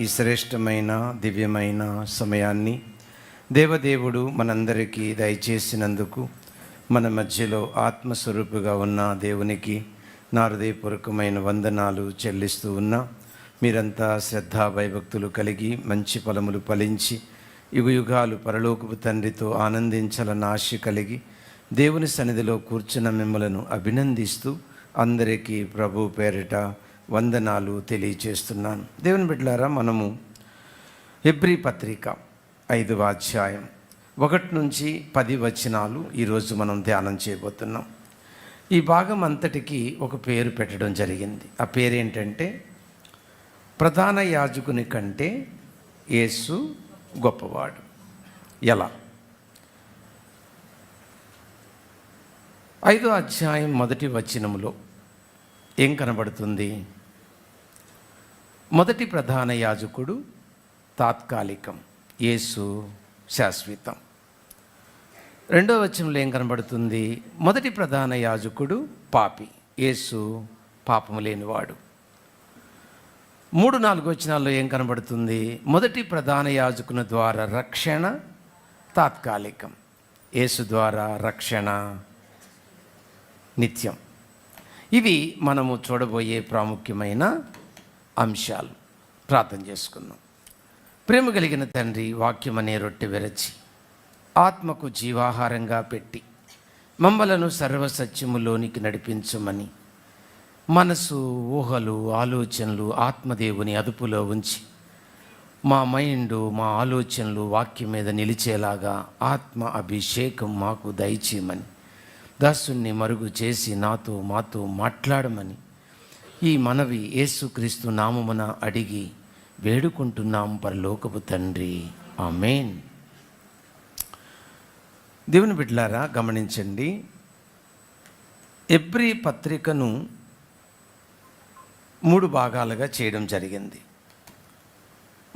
ఈ శ్రేష్టమైన దివ్యమైన సమయాన్ని దేవదేవుడు మనందరికీ దయచేసినందుకు మన మధ్యలో ఆత్మస్వరూపుగా ఉన్న దేవునికి నా హృదయపూర్వకమైన వందనాలు చెల్లిస్తూ ఉన్నా మీరంతా శ్రద్ధా భయభక్తులు కలిగి మంచి ఫలములు ఫలించి యుగయుగాలు పరలోకపు తండ్రితో ఆనందించాలన్న ఆశ కలిగి దేవుని సన్నిధిలో కూర్చున్న మిమ్మలను అభినందిస్తూ అందరికీ ప్రభు పేరిట వందనాలు తెలియచేస్తున్నాను. దేవుని బిడ్డలారా మనము ఎబ్రి పత్రిక ఐదవ అధ్యాయం ఒకటి నుంచి పది వచనాలు ఈరోజు మనం ధ్యానం చేయబోతున్నాం. ఈ భాగం అంతటికి ఒక పేరు పెట్టడం జరిగింది. ఆ పేరు ఏంటంటే ప్రధాన యాజకుని కంటే యేసు గొప్పవాడు. ఎలా? ఐదో అధ్యాయం మొదటి వచనములో ఏం కనబడుతుంది? మొదటి ప్రధాన యాజకుడు తాత్కాలికం యేసు శాశ్వతం. రెండో వచనంలో ఏం కనబడుతుంది? మొదటి ప్రధాన యాజకుడు పాపి యేసు పాపము లేనివాడు. మూడు నాలుగు వచనాల్లో ఏం కనబడుతుంది? మొదటి ప్రధాన యాజకుని ద్వారా రక్షణ తాత్కాలికం. యేసు ద్వారా రక్షణ నిత్యం. ఇవి మనము చూడబోయే ప్రాముఖ్యమైన అంశాలు. ప్రార్థన చేసుకుందాం. ప్రేమ కలిగిన తండ్రి వాక్యం అనే రొట్టె విరచి ఆత్మకు జీవాహారంగా పెట్టి మమ్మలను సర్వసత్యములోనికి నడిపించమని మనసు ఊహలు ఆలోచనలు ఆత్మదేవుని అదుపులో ఉంచి మా మైండ్ మా ఆలోచనలు వాక్యం మీద నిలిచేలాగా ఆత్మ అభిషేకం మాకు దయచేయమని దాసుని మరుగు చేసి నాతో మాతో మాట్లాడమని ఈ మనవి యేసుక్రీస్తు నామమున అడిగి వేడుకుంటున్నాం పరలోకపు తండ్రి. ఆమెన్. దేవుని బిడ్డలారా గమనించండి. ఎబ్రి పత్రికను మూడు భాగాలుగా చేయడం జరిగింది.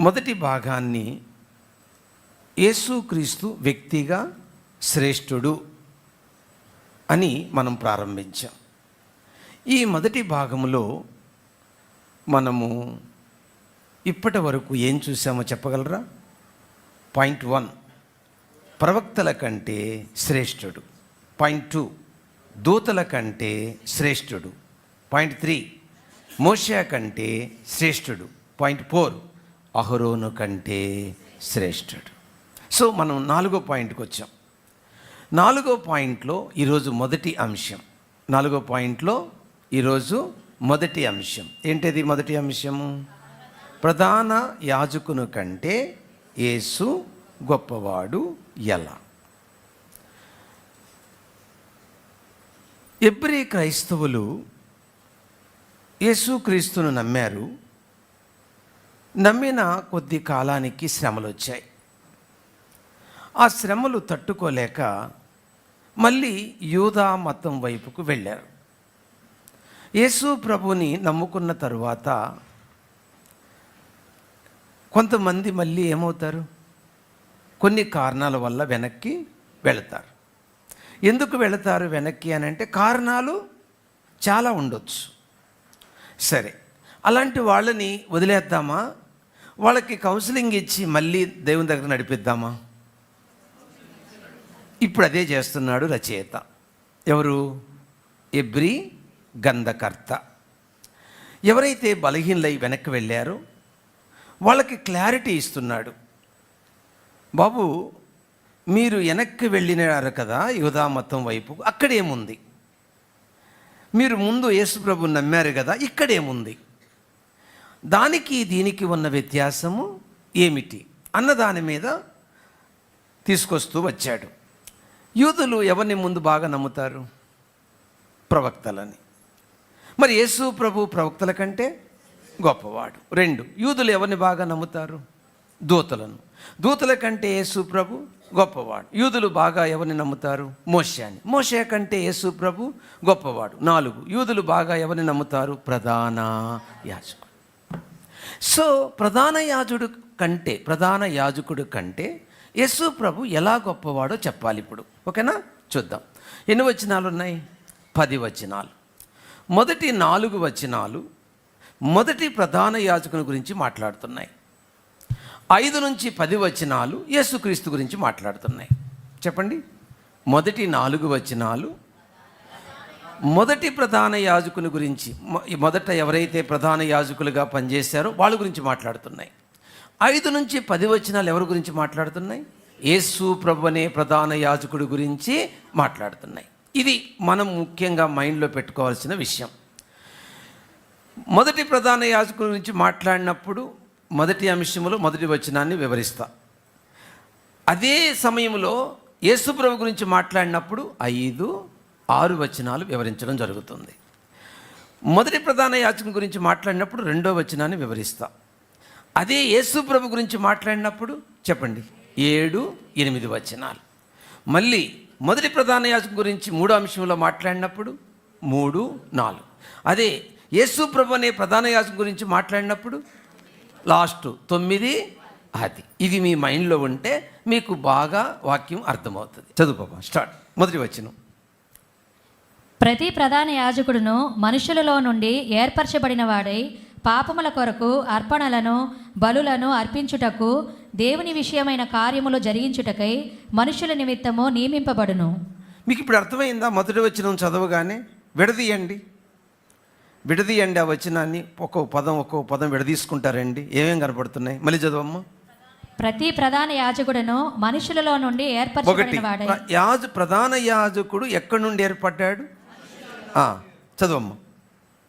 మొదటి భాగాన్ని యేసుక్రీస్తు వ్యక్తిగా శ్రేష్ఠుడు అని మనం ప్రారంభించాం. ఈ మొదటి భాగంలో మనము ఇప్పటి వరకు ఏం చూసామో చెప్పగలరా? పాయింట్ వన్ ప్రవక్తల కంటే శ్రేష్ఠుడు. పాయింట్ టూ దూతల కంటే శ్రేష్ఠుడు. పాయింట్ త్రీ మోషా కంటే శ్రేష్ఠుడు. పాయింట్ ఫోర్ అహరోను కంటే శ్రేష్ఠుడు. సో మనం నాలుగో పాయింట్కి వచ్చాం నాలుగో పాయింట్లో ఈరోజు మొదటి అంశం. నాలుగో పాయింట్లో ఈరోజు మొదటి అంశం. ఏంటిది మొదటి అంశము? ప్రధాన యాజకును కంటే యేసు గొప్పవాడు ఎలా? ఎబ్రి క్రైస్తవులు యేసుక్రీస్తును నమ్మారు నమ్మిన కొద్ది కాలానికి శ్రమలు వచ్చాయి ఆ శ్రమలు తట్టుకోలేక మళ్ళీ యూదా మతం వైపుకు వెళ్ళారు. యేసు ప్రభుని నమ్ముకున్న తరువాత కొంతమంది మళ్ళీ ఏమవుతారు? కొన్ని కారణాల వల్ల వెనక్కి వెళతారు. ఎందుకు వెళతారు వెనక్కి అని అంటే కారణాలు చాలా ఉండొచ్చు. సరే అలాంటి వాళ్ళని వదిలేద్దామా? వాళ్ళకి కౌన్సిలింగ్ ఇచ్చి మళ్ళీ దేవుని దగ్గర నడిపిద్దామా? ఇప్పుడు అదే చేస్తున్నాడు రచయిత. ఎవరు? ఎబ్రి గంధకర్త. ఎవరైతే బలహీనలై వెనక్కి వెళ్ళారో వాళ్ళకి క్లారిటీ ఇస్తున్నాడు. బాబు మీరు వెనక్కి వెళ్ళినారు కదా యువదా మతం వైపు అక్కడేముంది? మీరు ముందు యేసుప్రభు నమ్మారు కదా ఇక్కడేముంది? దానికి దీనికి ఉన్న వ్యత్యాసము ఏమిటి? అన్న దాని మీద తీసుకొస్తూ వచ్చాడు. యూదులు ఎవరిని ముందు బాగా నమ్ముతారు? ప్రవక్తలని. మరి యేసు ప్రభు ప్రవక్తల కంటే గొప్పవాడు. రెండు యూదులు ఎవరిని బాగా నమ్ముతారు? దూతలను. దూతల కంటే యేసు ప్రభు గొప్పవాడు. యూదులు బాగా ఎవరిని నమ్ముతారు? మోషాని. మోషే కంటే యేసు ప్రభు గొప్పవాడు. నాలుగు యూదులు బాగా ఎవరిని నమ్ముతారు? ప్రధాన యాజకుడు. సో ప్రధాన యాజుడు కంటే ప్రధాన యాజకుడు కంటే యేసు ప్రభు ఎలా గొప్పవాడో చెప్పాలి ఇప్పుడు. ఓకేనా? చూద్దాం. ఎన్ని వచనాలు ఉన్నాయి? పది వచనాలు. మొదటి నాలుగు వచనాలు మొదటి ప్రధాన యాజకుని గురించి మాట్లాడుతున్నాయి. ఐదు నుంచి పది వచనాలు యేసుక్రీస్తు గురించి మాట్లాడుతున్నాయి. చెప్పండి. మొదటి నాలుగు వచనాలు మొదటి ప్రధాన యాజకుని గురించి మొదట ఎవరైతే ప్రధాన యాజకులుగా పనిచేశారో వాళ్ళ గురించి మాట్లాడుతున్నాయి. ఐదు నుంచి పది వచనాలు ఎవరి గురించి మాట్లాడుతున్నాయి? యేసు ప్రభు అనే ప్రధాన యాజకుడి గురించి మాట్లాడుతున్నాయి. ఇది మనం ముఖ్యంగా మైండ్లో పెట్టుకోవాల్సిన విషయం. మొదటి ప్రధాన యాజకుడి గురించి మాట్లాడినప్పుడు మొదటి అంశంలో మొదటి వచనాన్ని వివరిస్తా. అదే సమయంలో యేసుప్రభు గురించి మాట్లాడినప్పుడు ఐదు ఆరు వచనాలు వివరించడం జరుగుతుంది. మొదటి ప్రధాన యాచకుని గురించి మాట్లాడినప్పుడు రెండో వచనాన్ని వివరిస్తా. అదే యేసుప్రభు గురించి మాట్లాడినప్పుడు చెప్పండి. ఏడు ఎనిమిది వచనాలు. మళ్ళీ మొదటి ప్రధాన యాజకు గురించి మూడో అంశంలో మాట్లాడినప్పుడు మూడు నాలుగు. అదే యేసు ప్రభు అనే ప్రధాన యాజకు గురించి మాట్లాడినప్పుడు లాస్ట్ తొమ్మిది అది ఇది మీ మైండ్లో ఉంటే మీకు బాగా వాక్యం అర్థమవుతుంది. చదువు బాబా స్టార్ట్. మొదటి వచ్చిన ప్రతి ప్రధాన యాజకుడును మనుషులలో నుండి ఏర్పరచబడిన వాడై పాపముల కొరకు అర్పణలను బలులను అర్పించుటకు దేవుని విషయమైన కార్యములు జరిగించుటకై మనుషుల నిమిత్తము నియమింపబడును. మీకు ఇప్పుడు అర్థమైందా? మొదటి వచనం చదవగానే విడదీయండి. విడదీయండి ఆ వచనాన్ని. ఒక్కో పదం ఒక్కో పదం విడదీసుకుంటారండి. ఏమేం కనపడుతున్నాయి? మళ్ళీ చదవమ్మా. ప్రతి ప్రధాన యాజకుడును మనుషులలో నుండి ప్ర- యాజు ప్రధాన యాజకుడు ఎక్కడి నుండి ఏర్పడ్డాడు? చదవమ్మా.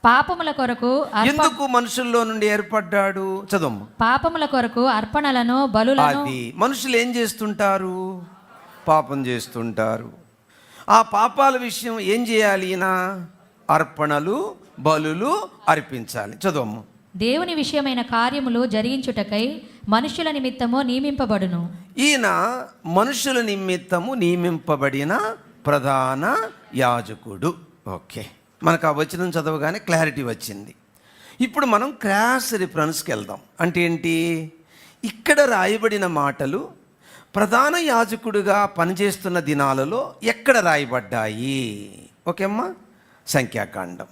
పాపముల కొరకు ఎందుకు మనుషుల్లో నుండి ఏర్పడ్డాడు? చదవమ్మా పాపముల కొరకు అర్పణలను బలులను అది. మనుషులు ఏం చేస్తుంటారు? పాపం చేస్తుంటారు. ఆ పాపాల విషయం ఏం చేయాలి ఈయన? అర్పణలు బలులు అర్పించాలి. చదవమ్మ దేవుని విషయమైన కార్యములు జరిగించుటకై మనుషుల నిమిత్తము నియమింపబడును. ఈయన మనుషుల నిమిత్తము నియమింపబడిన ప్రధాన యాజకుడు. ఓకే. మనకు ఆ వచనం చదవగానే క్లారిటీ వచ్చింది. ఇప్పుడు మనం క్రాస్ రిఫరెన్స్కి వెళ్దాం. అంటే ఏంటి? ఇక్కడ రాయబడిన మాటలు ప్రధాన యాజకుడిగా పనిచేస్తున్న దినాలలో ఎక్కడ రాయబడ్డాయి? ఓకే అమ్మా సంఖ్యాకాండం.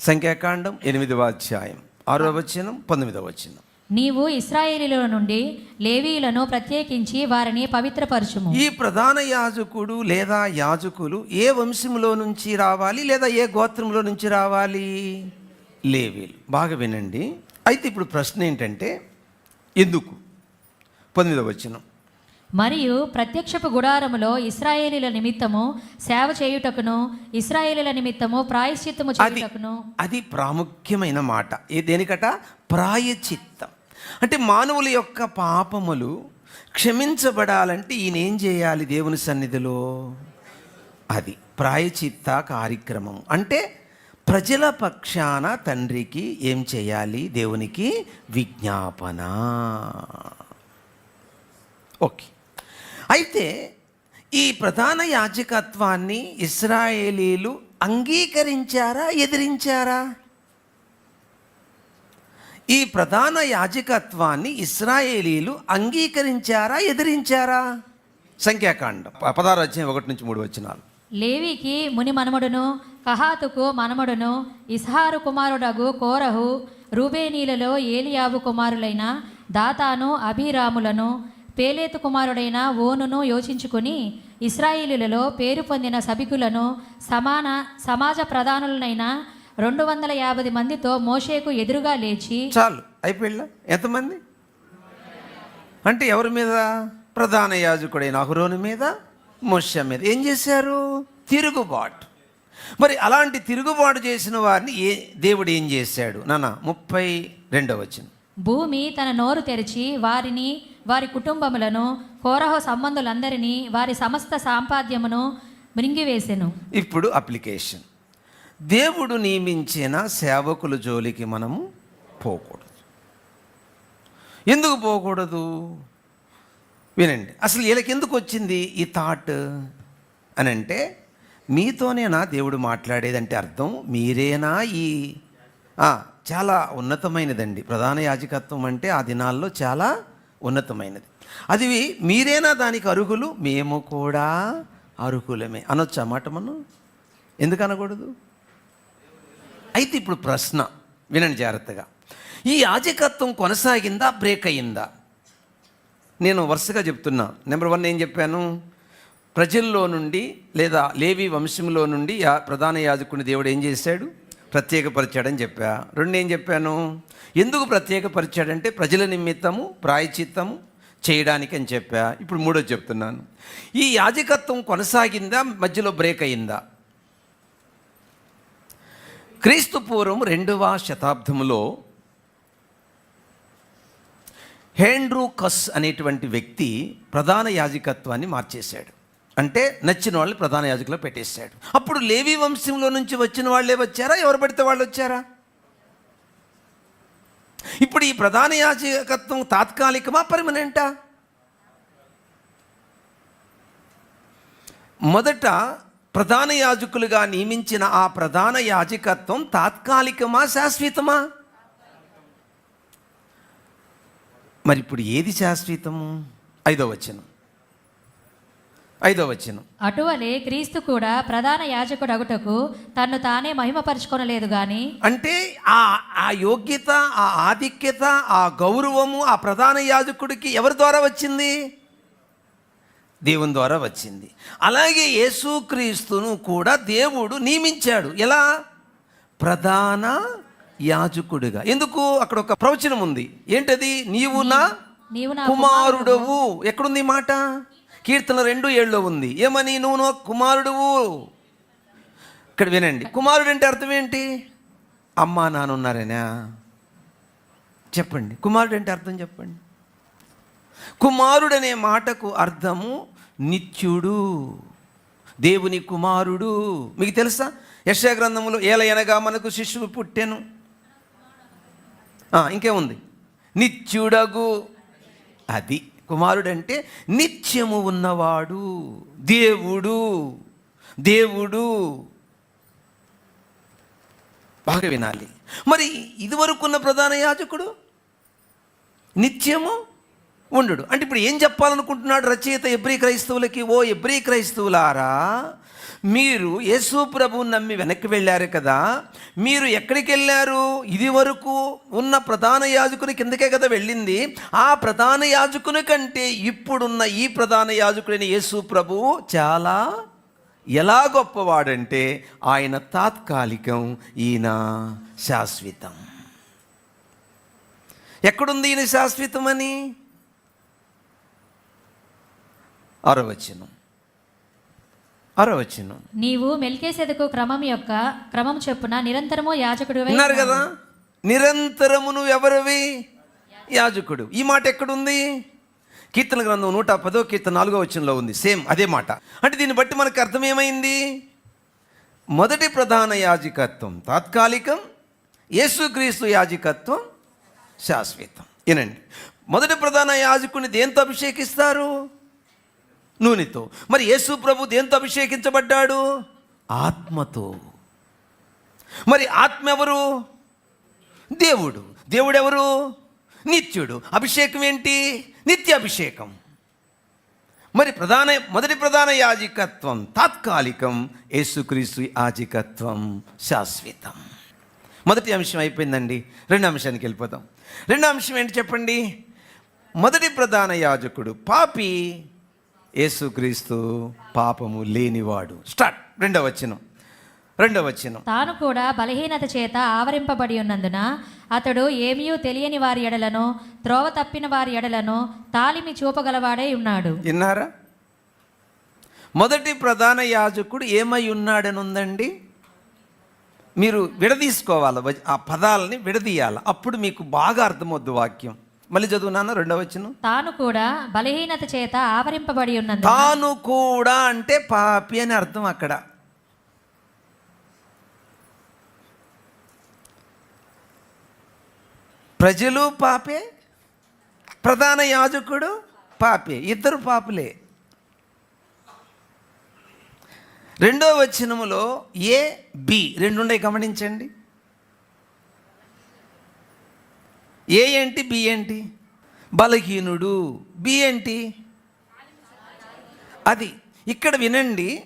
సంఖ్యాకాండం ఎనిమిదవ అధ్యాయం. ఆరో వచనం పంతొమ్మిదవ వచనం. నీవు ఇస్రాయేలీల నుండి లేవీయులను ప్రత్యేకించి వారిని పవిత్రపరచుము. ఈ ప్రధాన యాజకుడు లేదా యాజకులు ఏ వంశంలో నుంచి రావాలి లేదా ఏ గోత్రంలో నుంచి రావాలి? లేవీలు బాగా వినండి. అయితే ఇప్పుడు ప్రశ్న ఏంటంటే ఎందుకు? పంతొమ్మిదవ వచనం. మరియు ప్రత్యక్షపు గుడారములో ఇస్రాయేలీల నిమిత్తము సేవ చేయుటకును ఇస్రాయేలీల నిమిత్తము ప్రాయశ్చిత్తము చేయుటకును. అది ప్రాముఖ్యమైన మాట. ఏ దేనికట? ప్రాయచిత్తం అంటే మానవుల యొక్క పాపములు క్షమించబడాలంటే ఈయన ఏం చేయాలి దేవుని సన్నిధిలో? అది ప్రాయచిత్త కార్యక్రమం. అంటే ప్రజల పక్షాన తండ్రికి ఏం చేయాలి? దేవునికి విజ్ఞాపన. ఓకే. అయితే ఈ ప్రధాన యాజకత్వాన్ని ఇస్రాయేలీలు అంగీకరించారా? ఎదిరించారా? ఈ ప్రధాన యాజకత్వాన్ని ఇస్రాయేలీలు అంగీకరించారా ఎదిరించారా? సంఖ్యాకాండం. పదహారు అధ్యాయం ఒకటి నుంచి మూడు వచ్చినాలు లేవికి ముని మనమడును కహాతుకు మనమడును ఇస్హారు కుమారుడగు కోరహు రూబేనీలలో ఏలియాబు కుమారులైన దాతాను అభిరాములను పేలేతు కుమారుడైన ఓనును యోచించుకుని ఇస్రాయేలీలలో పేరు పొందిన సభికులను సమాన సమాజ ప్రధానులనైన రెండు వందల యాభై మందితో మోషేకు ఎదురుగా లేచి చాలు అయిపోయిందా? ఎంతమంది? అంటే ఎవరి మీద? ప్రధాన యాజకుడైన అహురోని మీద మోష మీద. ఏం చేశారు? తిరుగుబాటు. మరి అలాంటి తిరుగుబాటు చేసిన వారిని ఏ దేవుడు ఏం చేశాడు? నాన్న ముప్పై రెండవ వచ్చిన భూమి తన నోరు తెరిచి వారిని వారి కుటుంబములను కోరహ సంబంధులందరినీ వారి సమస్త సాంపాద్యమును మృంగివేసెను. ఇప్పుడు అప్లికేషన్. దేవుడు నియమించిన సేవకుల జోలికి మనము పోకూడదు. ఎందుకు పోకూడదు? వినండి. అసలు వీళ్ళకి ఎందుకు వచ్చింది ఈ థాట్? అని అంటే మీతోనేనా దేవుడు మాట్లాడేదంటే అర్థం మీరేనా ఈ చాలా ఉన్నతమైనదండి. ప్రధాన యాజకత్వం అంటే ఆ దినాల్లో చాలా ఉన్నతమైనది. అది మీరేనా దానికి అర్హులు? మేము కూడా అర్హులమే. అనొచ్చా మాట మనం? ఎందుకు అనకూడదు? అయితే ఇప్పుడు ప్రశ్న వినండి జాగ్రత్తగా. ఈ యాజకత్వం కొనసాగిందా బ్రేక్ అయ్యిందా? నేను వరుసగా చెప్తున్నా. నెంబర్ వన్ ఏం చెప్పాను? ప్రజల్లో నుండి లేదా లేవి వంశంలో నుండి యా ప్రధాన యాజకుని దేవుడు ఏం చేశాడు? ప్రత్యేకపరిచాడని చెప్పా. రెండు ఏం చెప్పాను? ఎందుకు ప్రత్యేకపరిచాడంటే ప్రజల నిమిత్తము ప్రాయచిత్తము చేయడానికి అని చెప్పా. ఇప్పుడు మూడో చెప్తున్నాను. ఈ యాజకత్వం కొనసాగిందా మధ్యలో బ్రేక్ అయిందా క్రీస్తు పూర్వం రెండవ శతాబ్దంలో హేండ్రూ కస్ అనేటువంటి వ్యక్తి ప్రధాన యాజకత్వాన్ని మార్చేశాడు. అంటే నచ్చిన వాళ్ళు ప్రధాన యాజకులో పెట్టేశాడు. అప్పుడు లేవి వంశంలో నుంచి వచ్చిన వాళ్ళే వచ్చారా? ఎవరు పడితే వాళ్ళు వచ్చారా? ఇప్పుడు ఈ ప్రధాన యాజకత్వం తాత్కాలికమా పర్మనెంటా మొదట ప్రధాన యాజకులుగా నియమించిన ఆ ప్రధాన యాజకత్వం తాత్కాలికమా శాశ్వతమా? మరి ఇప్పుడు ఏది శాశ్వతము? ఐదో వచనం. ఐదో వచనం. అటువలే క్రీస్తు కూడా ప్రధాన యాజకుడు అగుటకు తన్ను తానే మహిమపరుచుకొనలేదు గాని? అంటే ఆ ఆ యోగ్యత ఆ ఆధిక్యత ఆ గౌరవము ఆ ప్రధాన యాజకుడికి ఎవరి ద్వారా వచ్చింది? దేవుని ద్వారా వచ్చింది. అలాగే యేసుక్రీస్తును కూడా దేవుడు నియమించాడు. ఎలా? ప్రధాన యాజకుడిగా. ఎందుకు? అక్కడ ఒక ప్రవచనం ఉంది. ఏంటది? నీవు నా కుమారుడవు. ఎక్కడుంది మాట? కీర్తన రెండు ఏళ్ళలో ఉంది. ఏమని? నువ్వు నా కుమారుడువు. ఇక్కడ వినండి. కుమారుడు అంటే అర్థం ఏంటి? అమ్మా నాన్న ఉన్నారేనా? చెప్పండి. కుమారుడు అంటే అర్థం చెప్పండి. కుమారుడనే మాటకు అర్థము నిత్యుడు. దేవుని కుమారుడు. మీకు తెలుసా? యశా గ్రంథంలో ఏల ఎనగా మనకు శిశువు పుట్టెను. ఇంకేముంది? నిత్యుడగు. అది కుమారుడంటే నిత్యము ఉన్నవాడు. దేవుడు. దేవుడు. బాగా వినాలి. మరి ఇదివరకున్న ప్రధాన యాజకుడు? నిత్యము? ఉండడు. అంటే ఇప్పుడు ఏం చెప్పాలనుకుంటున్నాడు రచయిత ఎబ్రి క్రైస్తవులకి? ఓ ఎబ్రి క్రైస్తవులారా మీరు యేసు ప్రభువుని నమ్మి వెనక్కి వెళ్ళారు కదా మీరు ఎక్కడికి వెళ్ళారు? ఇది వరకు ఉన్న ప్రధాన యాజకుని కిందకే కదా వెళ్ళింది. ఆ ప్రధాన యాజకుని కంటే ఇప్పుడున్న ఈ ప్రధాన యాజకుడైన యేసు ప్రభువు చాలా ఎలా గొప్పవాడంటే ఆయన తాత్కాలికం ఈయన శాశ్వతం. ఎక్కడుంది ఈయన శాశ్వతమని? అరవచనం. అరవచనం. నీవు మెల్కేసెదకు క్రమం యొక్క క్రమం చొప్పున నిరంతరము యాజకుడు ఉన్నారు కదా? నిరంతరము నువ్వు ఎవరివి యాజకుడు. ఈ మాట ఎక్కడుంది? కీర్తన గ్రంథం నూట పదో కీర్తన నాలుగో వచనంలో ఉంది. సేమ్ అదే మాట. అంటే దీన్ని బట్టి మనకు అర్థం ఏమైంది మొదటి ప్రధాన యాజకత్వం తాత్కాలికం యేసుక్రీస్తు యాజకత్వం శాశ్వతం. వినండి. మొదటి ప్రధాన యాజకుని దేంతో అభిషేకిస్తారు? నూనెతో. మరి యేసు ప్రభు దేంతో అభిషేకించబడ్డాడు? ఆత్మతో. మరి ఆత్మ ఎవరు? దేవుడు. దేవుడెవరు? నిత్యుడు. అభిషేకం ఏంటి? నిత్య అభిషేకం మరి ప్రధాన మొదటి ప్రధాన యాజకత్వం తాత్కాలికం యేసుక్రీస్తు యాజకత్వం శాశ్వతం. మొదటి అంశం అయిపోయిందండి. రెండు అంశానికి వెళ్ళిపోతాం రెండో అంశం ఏంటి చెప్పండి? మొదటి ప్రధాన యాజకుడు పాపి యేసుక్రీస్తు పాపము లేనివాడు. స్టార్ట్. రెండవ వచనం. రెండవ వచనం. తాను కూడా బలహీనత చేత ఆవరింపబడి ఉన్నందున అతడు ఏమీయూ తెలియని వారి ఎడలను త్రోవ తప్పిన వారి ఎడలను తాలిమి చూపగలవాడై ఉన్నాడు. విన్నారా? మొదటి ప్రధాన యాజకుడు ఏమై ఉన్నాడని ఉందండి మీరు విడదీసుకోవాలి ఆ పదాలని విడదీయాలి. అప్పుడు మీకు బాగా అర్థమవుద్ది వాక్యం. మళ్ళీ చదువునాను రెండవ వచనం తాను కూడా బలహీనత చేత ఆవరింపబడి ఉన్నందున తాను కూడా అంటే పాపి అని అర్థం అక్కడ. ప్రజలు పాపే ప్రధాన యాజకుడు పాపే ఇద్దరు పాపులే. రెండో వచనములో ఏ బి రెండు ఉన్నాయి గమనించండి. ఏ ఏంటి? బి ఏంటి? బలహీనుడు. బి ఏంటి? అది. ఇక్కడ వినండి.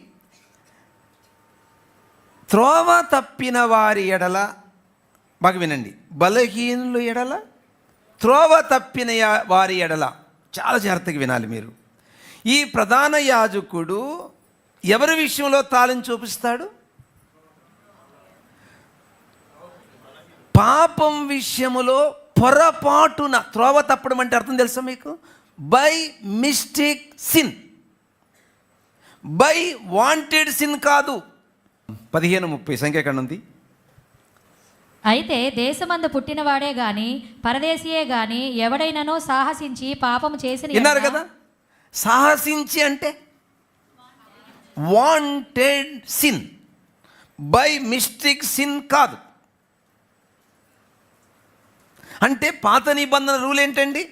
త్రోవ తప్పిన వారి ఎడల బాగా వినండి. బలహీనులు ఎడల త్రోవ తప్పిన వారి ఎడల. చాలా జాగ్రత్తగా వినాలి మీరు. ఈ ప్రధాన యాజకుడు ఎవరి విషయంలో తాళం చూపిస్తాడు? పాపం విషయములో పొరపాటున త్రోవ తప్పడం అంటే అర్థం తెలుసా మీకు? By mistake sin by wanted sin కాదు. పదిహేను ముప్పై సంఖ్య ఎక్కడ ఉంది? అయితే దేశమందు పుట్టినవాడే గాని పరదేశీయే గాని ఎవడైనను సాహసించి పాపము చేసిన విన్నారు కదా? సాహసించి అంటే wanted sin by mistake sin కాదు. అంటే పాత నిబంధన రూల్ ఏంటండి?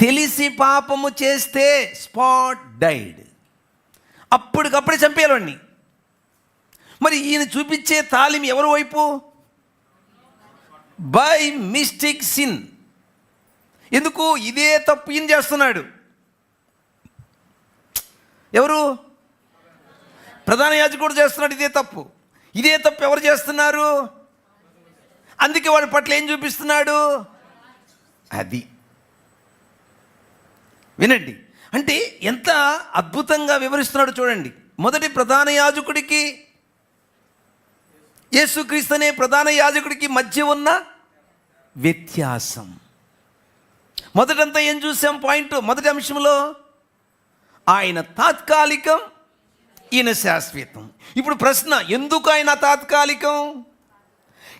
తెలిసి పాపము చేస్తే స్పాట్ డైడ్. అప్పటికప్పుడే చంపేయాలండి మరి ఈయన చూపించే తాలిం ఎవరి వైపు? By mistake sin. ఎందుకు? ఇదే తప్పు ఈయన చేస్తున్నాడు. ఎవరు? ప్రధాన యాజకుడు చేస్తున్నాడు ఇదే తప్పు. ఇదే తప్పు ఎవరు చేస్తున్నారు? అందుకే వాడి పట్ల ఏం చూపిస్తున్నాడు? అది. వినండి. అంటే ఎంత అద్భుతంగా వివరిస్తున్నాడు చూడండి. మొదటి ప్రధాన యాజకుడికి యేసుక్రీస్తు అనే ప్రధాన యాజకుడికి మధ్య ఉన్న వ్యత్యాసం. మొదటంతా ఏం చూసాం? పాయింట్. మొదటి అంశంలో ఆయన తాత్కాలికం ఈయన శాశ్వతం. ఇప్పుడు ప్రశ్న ఎందుకు ఆయన తాత్కాలికం?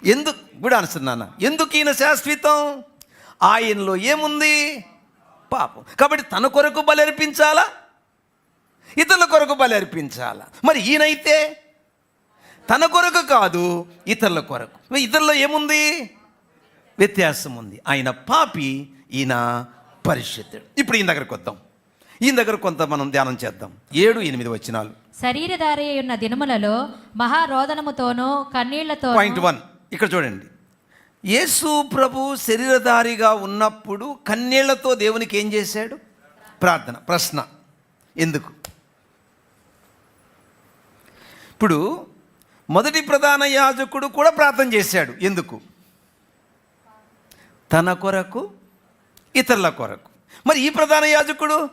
ఎందుకు కూడా అనుస్తున్నాను ఎందుకు ఈయన శాశ్వతం? ఆయనలో ఏముంది? పాపం. కాబట్టి తన కొరకు బలి అర్పించాలా? ఇతరుల కొరకు బలి అర్పించాలా? మరి ఈయనైతే తన కొరకు కాదు ఇతరుల కొరకు. మరి ఇతరులో ఏముంది? వ్యత్యాసం ఉంది. ఆయన పాపి ఈయన పరిశుద్ధుడు. ఇప్పుడు ఈయన దగ్గరకు వద్దాం. ఈయన దగ్గర కొంత మనం ధ్యానం చేద్దాం. ఏడు ఎనిమిది వచ్చినాలు శరీరధారి ఉన్న దినములలో మహారోదనముతోనూ కన్నీళ్ళతో పాయింట్ వన్. ఇక్కడ చూడండి. యేసు ప్రభు శరీరధారిగా ఉన్నప్పుడు కన్నీళ్ళతో దేవునికి ఏం చేశాడు? ప్రార్థన ప్రశ్న. ఎందుకు? ఇప్పుడు మొదటి ప్రధాన యాజకుడు కూడా ప్రార్థన చేశాడు. ఎందుకు? తన కొరకు ఇతరుల కొరకు. మరి ఈ ప్రధాన యాజకుడు?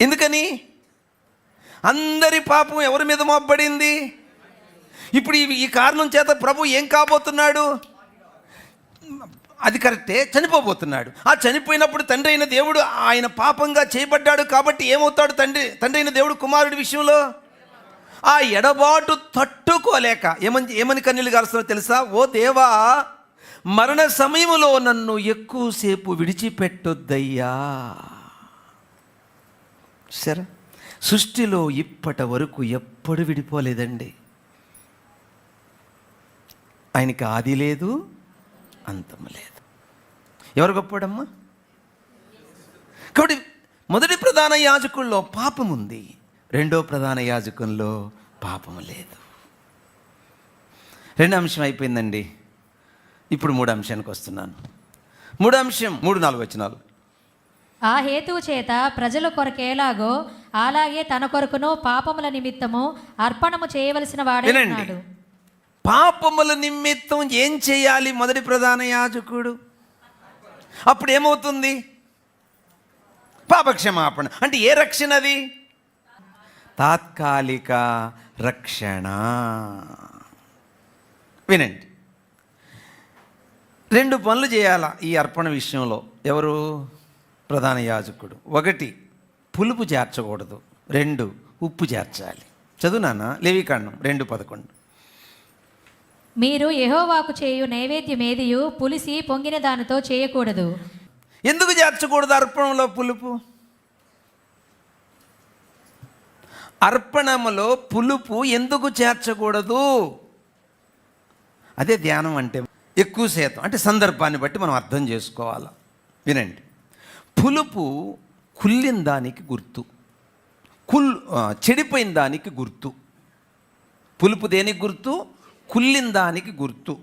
ఎందుకని? అందరి పాపం ఎవరి మీద మోపబడింది? ఇప్పుడు ఈ- కారణం చేత ప్రభు ఏం కాబోతున్నాడు? అది కరెక్టే చనిపోబోతున్నాడు. ఆ చనిపోయినప్పుడు తండ్రి అయిన దేవుడు ఆయన పాపంగా చేయబడ్డాడు కాబట్టి ఏమవుతాడు తండ్రి తండ్రి అయిన దేవుడు కుమారుడి విషయంలో? ఆ ఎడబాటు తట్టుకోలేక ఏమని ఏమని కన్నీళ్ళు గారుస్తున్నారో తెలుసా? ఓ దేవా మరణ సమయంలో నన్ను ఎక్కువసేపు విడిచిపెట్టొద్దయ్యా. సరే సృష్టిలో ఇప్పటి వరకు ఎప్పుడు విడిపోలేదండి. ఆయనకి ఆది లేదు అంతం లేదు. ఎవరు గొప్పడమ్మా కాబట్టి మొదటి ప్రధాన యాజకుల్లో పాపం ఉంది. రెండో ప్రధాన యాజకుల్లో పాపం లేదు. రెండో అంశం అయిపోయిందండి. ఇప్పుడు మూడు అంశానికి వస్తున్నాను. మూడు అంశం మూడు నాలుగు వచ్చినాలు ఆ హేతువు చేత ప్రజల కొరకేలాగో అలాగే తన కొరకును పాపముల నిమిత్తము అర్పణము చేయవలసిన వాడే పాపముల నిమిత్తం ఏం చేయాలి మొదటి ప్రధాన యాజకుడు? అప్పుడు ఏమవుతుంది పాపక్షమాపణ. అంటే ఏ రక్షణ అది తాత్కాలిక రక్షణ. వినండి. రెండు పనులు చేయాల ఈ అర్పణ విషయంలో? ఎవరు? ప్రధాన యాజకుడు. ఒకటి పులుపు చేర్చకూడదు. రెండు ఉప్పు చేర్చాలి. చదువునానా లేవికాండం. రెండు పదకొండు. మీరు యహోవాకు చేయు నైవేద్యం ఏదియు పులిసి పొంగిన దానితో చేయకూడదు. ఎందుకు చేర్చకూడదు అర్పణంలో పులుపు? అర్పణములో పులుపు ఎందుకు చేర్చకూడదు? అదే ధ్యానం అంటే ఎక్కువ శాతం అంటే సందర్భాన్ని బట్టి మనం అర్థం చేసుకోవాలి? వినండి. పులుపు కుళ్ళిన దానికి గుర్తు. కుల్ చెడిపోయిన దానికి గుర్తు. పులుపు దేనికి గుర్తు? కుళ్ళిన దానికి గుర్తు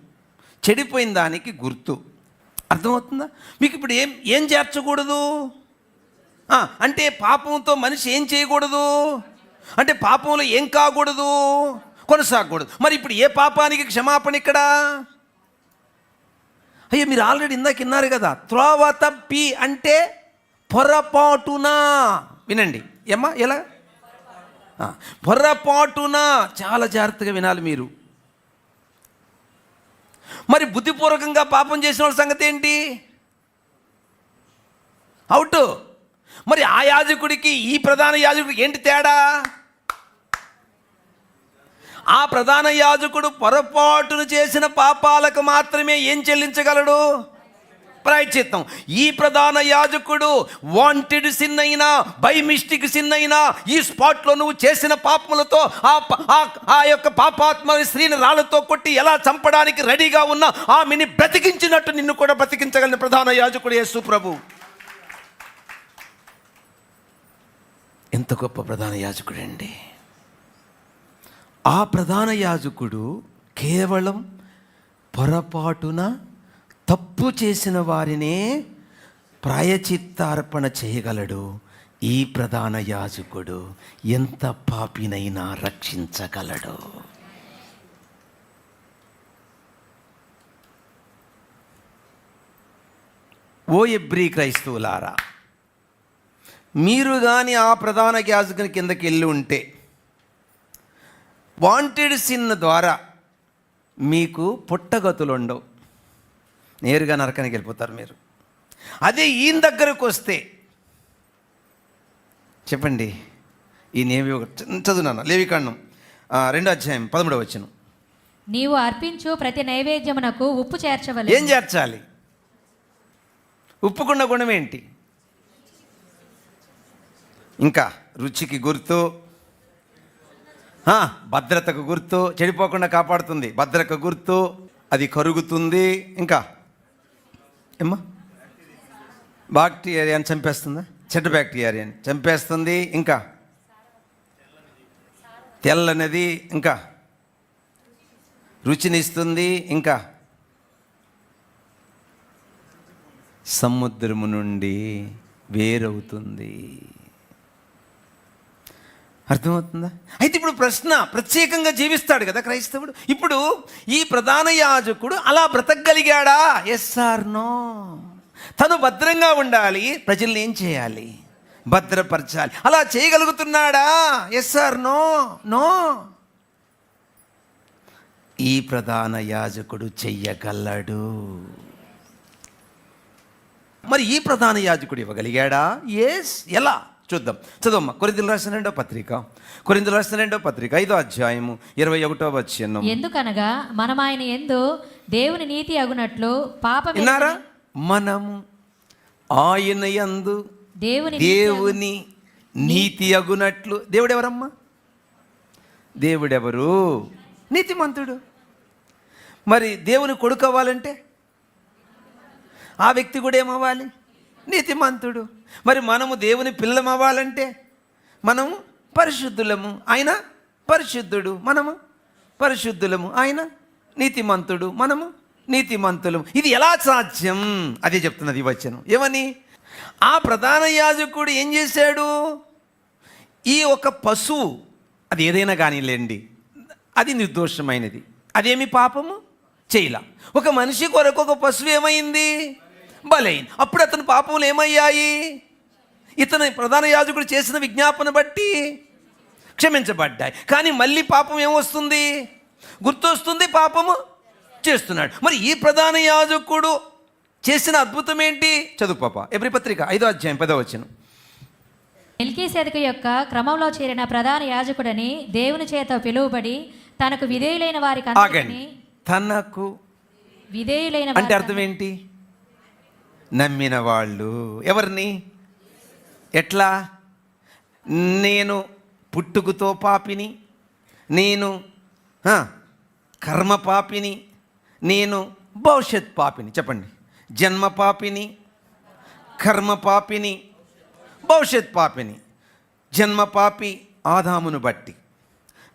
చెడిపోయిన దానికి గుర్తు. అర్థమవుతుందా? మీకు ఇప్పుడు ఏం ఏం చేర్చకూడదు? అంటే పాపంతో మనిషి ఏం చేయకూడదు? అంటే పాపంలో ఏం కాకూడదు? కొనసాగకూడదు. మరి ఇప్పుడు ఏ పాపానికి క్షమాపణ ఇక్కడ? అయ్యో మీరు ఆల్రెడీ ఇందాక విన్నారు కదా త్రోవ తప్పి అంటే పొరపాటున. వినండి. ఏమ్మా? ఎలా? పొరపాటున. చాలా జాగ్రత్తగా వినాలి మీరు. మరి బుద్ధిపూర్వకంగా పాపం చేసిన వాళ్ళ సంగతి ఏంటి? అవుట్. మరి ఆ యాజకుడికి ఈ ప్రధాన యాజకుడికి ఏంటి తేడా? ఆ ప్రధాన యాజకుడు పొరపాటును చేసిన పాపాలకు మాత్రమే ఏం చెల్లించగలడు? ప్రాయచిత్తం ఈ ప్రధాన యాజకుడు వాంటెడ్ సిన్ అయినా బై మిస్టేక్ సిన్ అయినా ఈ స్పాట్లో నువ్వు చేసిన పాపములతో ఆ ఆ- ఆ యొక్క పాపాత్మ స్త్రీని రాళ్ళతో కొట్టి ఎలా చంపడానికి రెడీగా ఉన్న ఆమెని బ్రతికించినట్టు నిన్ను కూడా బ్రతికించగలిగిన ప్రధాన యాజకుడు యేసు ప్రభు. ఎంత గొప్ప ప్రధాన యాజకుడండి. ఆ ప్రధాన యాజకుడు కేవలం పొరపాటున తప్పు చేసిన వారినే ప్రాయచిత్తార్పణ చేయగలడు. ఈ ప్రధాన యాజకుడు ఎంత పాపినైనా రక్షించగలడు. ఓ ఎబ్రీ క్రైస్తవులారా మీరు కానీ ఆ ప్రధాన యాజకుని కిందకి వెళ్ళి ఉంటే వాంటెడ్ సిన్ ద్వారా మీకు పుట్టగతులు ఉండవు నేరుగా నరకానికి వెళ్ళిపోతారు మీరు. అదే ఈయన దగ్గరకు వస్తే చెప్పండి. ఈ నేవి ఒక చదువున్నాను లేవికాండం రెండో అధ్యాయం పదమూడవ వచ్చను నీవు అర్పించు ప్రతి నైవేద్యమునకు ఉప్పు ఏం చేర్చవలెను చేర్చాలి? ఉప్పుకున్న గుణం ఏంటి? ఇంకా రుచికి గుర్తు భద్రతకు గుర్తు చెడిపోకుండా కాపాడుతుంది. భద్రతకు గుర్తు అది కరుగుతుంది. ఇంకా ఏమ్మా? బాక్టీరియాని చంపేస్తుందా? చెడ్డ బ్యాక్టీరియాని చంపేస్తుంది ఇంకా? తెల్లనది ఇంకా? రుచినిస్తుంది ఇంకా? సముద్రము నుండి వేరవుతుంది. అర్థమవుతుందా? అయితే ఇప్పుడు ప్రశ్న ప్రత్యేకంగా జీవిస్తాడు కదా క్రైస్తవుడు. ఇప్పుడు ఈ ప్రధాన యాజకుడు అలా బ్రతకగలిగాడా? ఎస్ ఆర్ నో తను భద్రంగా ఉండాలి ప్రజల్ని ఏం చేయాలి? భద్రపరచాలి. అలా చేయగలుగుతున్నాడా? ఎస్ ఆర్ నో నో ఈ ప్రధాన యాజకుడు చెయ్యగలడు. మరి ఈ ప్రధాన యాజకుడు ఇవ్వగలిగాడా? ఎస్ ఎలా? చూద్దాం. చదవమ్మా. కొరిందులు రాసిన రెండో పత్రిక. కొరిందులు రాసిన రెండో పత్రిక ఐదో అధ్యాయము ఇరవై ఒకటో వచ్చిన ఎందుకనగా మనం ఆయన ఎందు దేవుని నీతి అగునట్లు పాపం విన్నారా? మనము ఆయన యందు దేవుని దేవుని నీతి అగునట్లు. దేవుడెవరమ్మా? దేవుడెవరు? నీతిమంతుడు. మరి దేవుని కొడుకు అవ్వాలంటే ఆ వ్యక్తి కూడా ఏమవ్వాలి? నీతిమంతుడు. మరి మనము దేవుని పిల్లం అవ్వాలంటే మనము పరిశుద్ధులము. ఆయన పరిశుద్ధుడు. మనము పరిశుద్ధులము. ఆయన నీతిమంతుడు. మనము నీతిమంతులము. ఇది ఎలా సాధ్యం? అదే చెప్తున్నది ఈ వచనం. ఏమని? ఆ ప్రధాన యాజకుడు ఏం చేశాడు? ఈ ఒక పశువు అది ఏదైనా కానీలేండి అది నిర్దోషమైనది. అదేమి పాపము? చేయలా. ఒక మనిషి కొరకు ఒక పశువు ఏమైంది? బలైంది అప్పుడు అతని పాపములు ఏమయ్యాయి? ఇతని ప్రధాన యాజకుడు చేసిన విజ్ఞాపన బట్టి క్షమించబడ్డాయి. కానీ మళ్ళీ పాపం ఏమొస్తుంది? గుర్తొస్తుంది పాపము? చేస్తున్నాడు. మరి ఈ ప్రధాన యాజకుడు చేసిన అద్భుతం ఏంటి? చదువు పాప. ఎబ్రి పత్రిక ఐదో అధ్యాయం పదో వచ్చను మెల్కీసెదకు యొక్క క్రమంలో చేరిన ప్రధాన యాజకుడని దేవుని చేత పిలువబడి తనకు విధేయులైన వారికి తనకు విధేయులైన అంటే అర్థం ఏంటి? నమ్మిన వాళ్ళు. ఎవరిని? ఎట్లా? నేను పుట్టుకతో పాపిని నేను కర్మ పాపిని నేను భవిష్యత్ పాపిని. చెప్పండి. జన్మ పాపిని కర్మ పాపిని భవిష్యత్ పాపిని. జన్మ పాపి ఆదామును బట్టి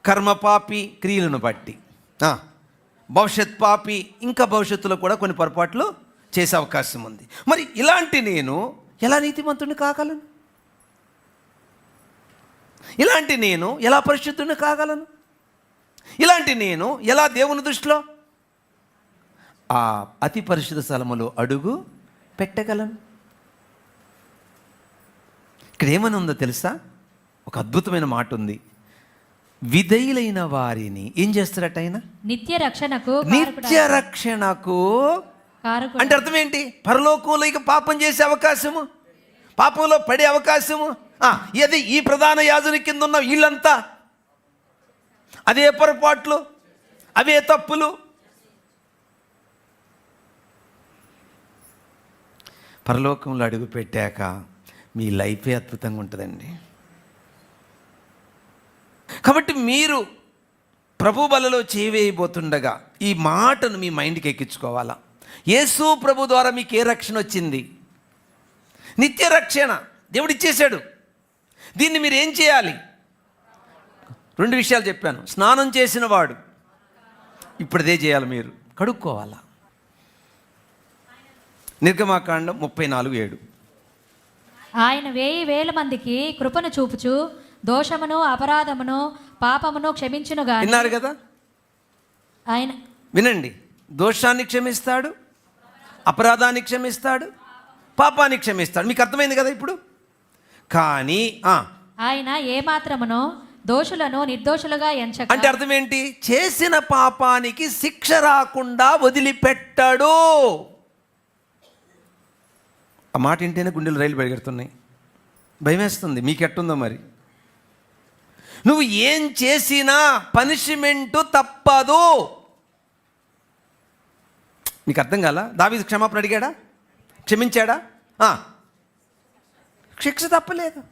కర్మ పాపి క్రియలను బట్టి. భవిష్యత్ పాపి ఇంకా భవిష్యత్తులో కూడా కొన్ని పొరపాట్లు చేసే అవకాశం ఉంది. మరి ఇలాంటి నేను ఎలా నీతిమంతుడిని కాగలను? ఇలాంటి నేను ఎలా పరిశుద్ధుని కాగలను? ఇలాంటి నేను ఎలా దేవుని దృష్టిలో? ఆ అతి పరిశుద్ధ స్థలములో అడుగు పెట్టగలను. ఇక్కడ ఏమని ఉందో తెలుసా? ఒక అద్భుతమైన మాట ఉంది. విధేయులైన వారిని ఏం చేస్తారట ఆయన? నిత్య రక్షణకు నిత్య రక్షణకు అంటే అర్థం ఏంటి పరలోకంలో ఇక పాపం చేసే అవకాశము? పాపంలో పడే అవకాశము? ఏది? ఇది ఈ ప్రధాన యాజుని కింద ఉన్న వీళ్ళంతా? అదే పొరపాట్లు? అవే తప్పులు? పరలోకంలో అడుగు పెట్టాక మీ లైఫే అద్భుతంగా ఉంటుందండి. కాబట్టి మీరు ప్రభు బలలో చేవేయబోతుండగా ఈ మాటను మీ మైండ్కి ఎక్కించుకోవాలా? యేసు ప్రభు ద్వారా మీకు ఏ రక్షణ వచ్చింది? నిత్య రక్షణ. దేవుడు ఇచ్చేశాడు. దీన్ని మీరు ఏం చేయాలి? రెండు విషయాలు చెప్పాను. స్నానం చేసిన వాడు. ఇప్పుడు ఇదే చేయాలి మీరు. కడుక్కోవాలా? నిర్గమాకాండం ముప్పై నాలుగు ఏడు. ఆయన వేయి వేల మందికి కృపను చూపుచు దోషమును అపరాధమును పాపమును క్షమించును విన్నారు కదా? ఆయన వినండి. దోషాన్ని క్షమిస్తాడు అపరాధాన్ని క్షమిస్తాడు పాపాన్ని క్షమిస్తాడు. మీకు అర్థమైంది కదా ఇప్పుడు? కానీ ఆయన ఏమాత్రమును దోషులను నిర్దోషులుగా ఎంచక అంటే అర్థం ఏంటి చేసిన పాపానికి శిక్ష రాకుండా వదిలిపెట్టాడు. ఆ మాట వింటేనే గుండెలు రైలు పరిగెడుతున్నాయి. భయం వేస్తుంది మీకు ఎట్టుందో మరి? నువ్వు ఏం చేసినా పనిష్మెంటు తప్పదు. మీకు అర్థం కాల? దావీదు క్షమాపణ అడిగాడా? క్షమించాడా? శిక్ష తప్పలేదు.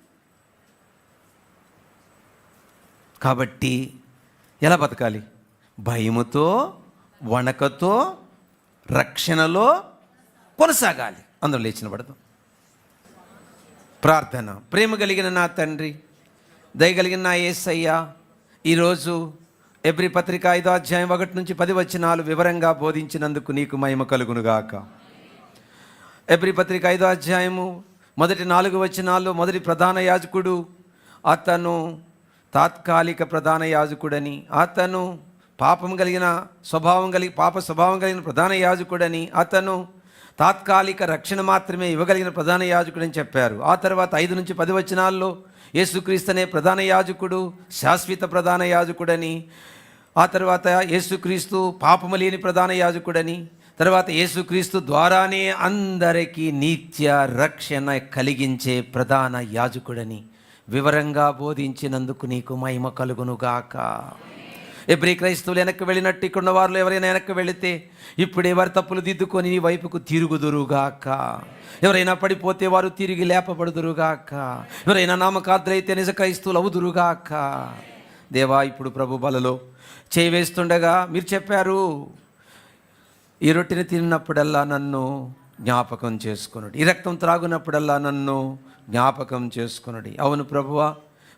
కాబట్టి ఎలా బతకాలి? భయముతో వణకతో రక్షణలో కొనసాగాలి. అందులో లేచిన పడదాం. ప్రార్థన. ప్రేమ కలిగిన నా తండ్రి దయగలిగిన నా ఏసయ్యా ఈరోజు ఎబ్రి పత్రిక ఐదో అధ్యాయం ఒకటి నుంచి పది వచనాలు వివరంగా బోధించినందుకు నీకు మహిమ కలుగునుగాక. ఎబ్రి పత్రిక ఐదో అధ్యాయము మొదటి నాలుగు వచనాల్లో మొదటి ప్రధాన యాజకుడు అతను తాత్కాలిక ప్రధాన యాజకుడని అతను పాపం కలిగిన స్వభావం కలిగి పాప స్వభావం కలిగిన ప్రధాన యాజకుడని అతను తాత్కాలిక రక్షణ మాత్రమే ఇవ్వగలిగిన ప్రధాన యాజకుడని చెప్పారు. ఆ తర్వాత ఐదు నుంచి పది వచనాల్లో యేసుక్రీస్తు అనే ప్రధాన యాజకుడు శాశ్వత ప్రధాన యాజకుడని ఆ తర్వాత యేసుక్రీస్తు పాపము లేని ప్రధాన యాజకుడని తర్వాత యేసుక్రీస్తు ద్వారానే అందరికీ నిత్య రక్షణ కలిగించే ప్రధాన యాజకుడని వివరంగా బోధించినందుకు నీకు మహిమ కలుగునుగాక. ఎబ్రి క్రైస్తవులు వెనక్కి వెళ్ళినట్టు ఇక్కడ వారిలో ఎవరైనా వెనక్కి వెళితే ఇప్పుడే వారి తప్పులు దిద్దుకొని నీ వైపుకు తిరుగుదురుగాక. ఎవరైనా పడిపోతే వారు తిరిగి లేపబడుదురుగాక. ఎవరైనా నామకాద్రైతే నిజ క్రైస్తువులు అవుదురుగాక. దేవా ఇప్పుడు ప్రభు బలలో చేయి వేస్తుండగా మీరు చెప్పారు ఈ రొట్టెని తిన్నప్పుడల్లా నన్ను జ్ఞాపకం చేసుకునుడి. ఈ రక్తం త్రాగునప్పుడల్లా నన్ను జ్ఞాపకం చేసుకునుడి. అవును ప్రభువా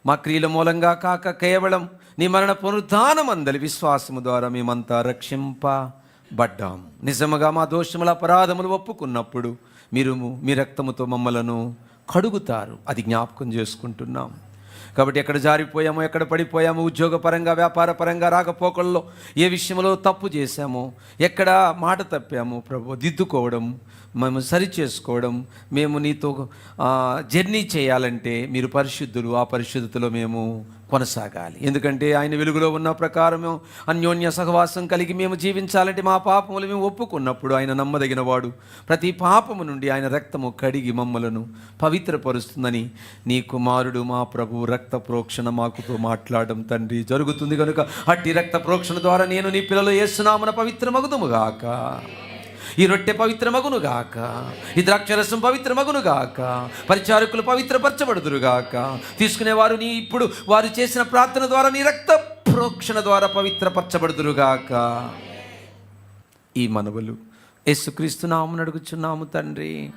మా క్రియల మూలంగా కాక కేవలం నీ మరణ పునరుద్ధానం అందలి విశ్వాసము ద్వారా మేమంతా రక్షింపబడ్డాం. నిజముగా మా దోషముల అపరాధములు ఒప్పుకున్నప్పుడు మీరు మీ రక్తముతో మమ్మలను కడుగుతారు. అది జ్ఞాపకం చేసుకుంటున్నాం. కాబట్టి ఎక్కడ జారిపోయామో ఎక్కడ పడిపోయామో ఉద్యోగపరంగా వ్యాపారపరంగా రాకపోకల్లో ఏ విషయంలో తప్పు చేశామో ఎక్కడ మాట తప్పామో ప్రభు దిద్దుకోవడం మేము సరిచేసుకోవడం మేము నీతో జర్నీ చేయాలంటే మీరు పరిశుద్ధులు ఆ పరిశుద్ధతలో మేము కొనసాగాలి. ఎందుకంటే ఆయన వెలుగులో ఉన్న ప్రకారము అన్యోన్య సహవాసం కలిగి మేము జీవించాలంటే మా పాపములు మేము ఒప్పుకున్నప్పుడు ఆయన నమ్మదగిన వాడు ప్రతి పాపము నుండి ఆయన రక్తము కడిగి మమ్మలను పవిత్రపరుస్తుందని నీ కుమారుడు మా ప్రభు రక్త ప్రోక్షణ మాకుతో మాట్లాడడం తండ్రి జరుగుతుంది కనుక అట్టి రక్త ప్రోక్షణ ద్వారా నేను నీ పిల్లలు వేస్తున్నామన పవిత్రమగుదుముగాక ఈ రొట్టె పవిత్రమగునుగాక ఈ ద్రాక్షరసం పవిత్రమగునుగాక పరిచారకులు పవిత్రపరచబడుదురుగాక తీసుకునేవారు నీ ఇప్పుడు. వారు చేసిన ప్రార్థన ద్వారా నీ రక్త ప్రోక్షణ ద్వారా పవిత్రపరచబడుదురుగాక ఈ మనవులు. యేసుక్రీస్తు నామను అడుగుచున్నాము తండ్రి.